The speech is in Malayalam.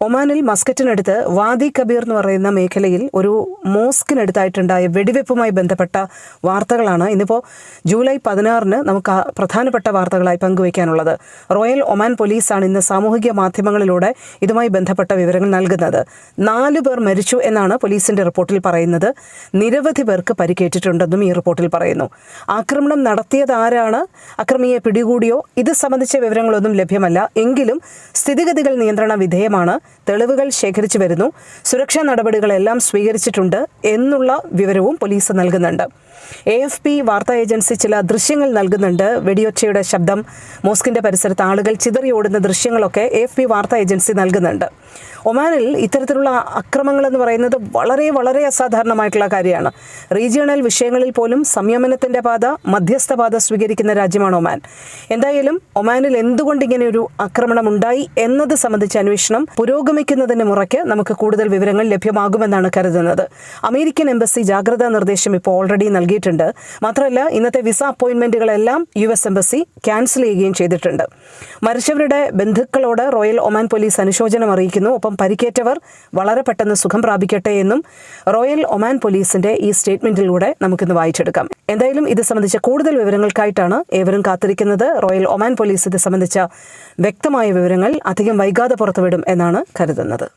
ഒമാനിൽ മസ്കറ്റിനടുത്ത് വാദി കബീർ എന്ന് പറയുന്ന മേഖലയിൽ ഒരു മോസ്കിനടുത്തായിട്ടുണ്ടായ വെടിവെപ്പുമായി ബന്ധപ്പെട്ട വാർത്തകളാണ് ഇന്നിപ്പോൾ ജൂലൈ പതിനാറിന് നമുക്ക് പ്രധാനപ്പെട്ട വാർത്തകളായി പങ്കുവയ്ക്കാനുള്ളത്. റോയൽ ഒമാൻ പോലീസാണ് ഇന്ന് സാമൂഹിക മാധ്യമങ്ങളിലൂടെ ഇതുമായി ബന്ധപ്പെട്ട വിവരങ്ങൾ നൽകുന്നത്. നാലു പേർ മരിച്ചു എന്നാണ് പോലീസിന്റെ റിപ്പോർട്ടിൽ പറയുന്നത്. നിരവധി പേർക്ക് പരിക്കേറ്റിട്ടുണ്ടെന്നും ഈ റിപ്പോർട്ടിൽ പറയുന്നു. ആക്രമണം നടത്തിയത് ആരാണ്? അക്രമിയെ പിടികൂടിയോ? ഇത് സംബന്ധിച്ച വിവരങ്ങളൊന്നും ലഭ്യമല്ല. എങ്കിലും സ്ഥിതിഗതികൾ നിയന്ത്രണ വിധേയമാണ്. തെളിവുകൾ ശേഖരിച്ചു വരുന്നു. സുരക്ഷാ നടപടികളെല്ലാം സ്വീകരിച്ചിട്ടുണ്ട് എന്നുള്ള വിവരവും പോലീസ് നൽകുന്നുണ്ട്. എ എഫ് പി വാർത്താ ഏജൻസി ചില ദൃശ്യങ്ങൾ നൽകുന്നുണ്ട്. വെടിയൊച്ചയുടെ ശബ്ദം മോസ്കിന്റെ പരിസരത്ത് ആളുകൾ ചിതറിയോടുന്ന ദൃശ്യങ്ങളൊക്കെ എ എഫ് പി വാർത്താ ഏജൻസി നൽകുന്നുണ്ട്. ഒമാനിൽ ഇത്തരത്തിലുള്ള അക്രമങ്ങൾ എന്ന് പറയുന്നത് വളരെ വളരെ അസാധാരണമായിട്ടുള്ള കാര്യമാണ്. റീജിയണൽ വിഷയങ്ങളിൽ പോലും സംയമനത്തിന്റെ പാത മധ്യസ്ഥ പാത സ്വീകരിക്കുന്ന രാജ്യമാണ് ഒമാൻ. എന്തായാലും ഒമാനിൽ എന്തുകൊണ്ട് ഇങ്ങനെ ഒരു ആക്രമണം ഉണ്ടായി എന്നത് സംബന്ധിച്ച അന്വേഷണം പുരോഗമിക്കുന്നതിന് മുറയ്ക്ക് നമുക്ക് കൂടുതൽ വിവരങ്ങൾ ലഭ്യമാകുമെന്നാണ് കരുതുന്നത്. അമേരിക്കൻ എംബസി ജാഗ്രതാ നിർദ്ദേശം ഇപ്പോൾ ഓൾറെഡി നൽകിയിട്ടുണ്ട്. മാത്രമല്ല ഇന്നത്തെ വിസ അപ്പോയിന്റ്മെന്റുകളെല്ലാം യു എസ് എംബസി ക്യാൻസൽ ചെയ്യുകയും ചെയ്തിട്ടുണ്ട്. മരിച്ചവരുടെ ബന്ധുക്കളോട് റോയൽ ഒമാൻ പോലീസ് അനുശോചനം അറിയിക്കുന്നു ഒപ്പം പരിക്കേറ്റവർ വളരെ പെട്ടെന്ന് സുഖം പ്രാപിക്കട്ടെ എന്നും റോയൽ ഒമാൻ പോലീസിന്റെ ഈ സ്റ്റേറ്റ്മെന്റിലൂടെ നമുക്കിന്ന് വായിച്ചെടുക്കാം. എന്തായാലും ഇത് സംബന്ധിച്ച കൂടുതൽ വിവരങ്ങൾക്കായിട്ടാണ് ഏവരും കാത്തിരിക്കുന്നത്. റോയൽ ഒമാൻ പോലീസ് ഇത് സംബന്ധിച്ച വ്യക്തമായ വിവരങ്ങൾ അധികം വൈകാതെ പുറത്തുവിടും എന്നാണ് കരുതുന്നത്.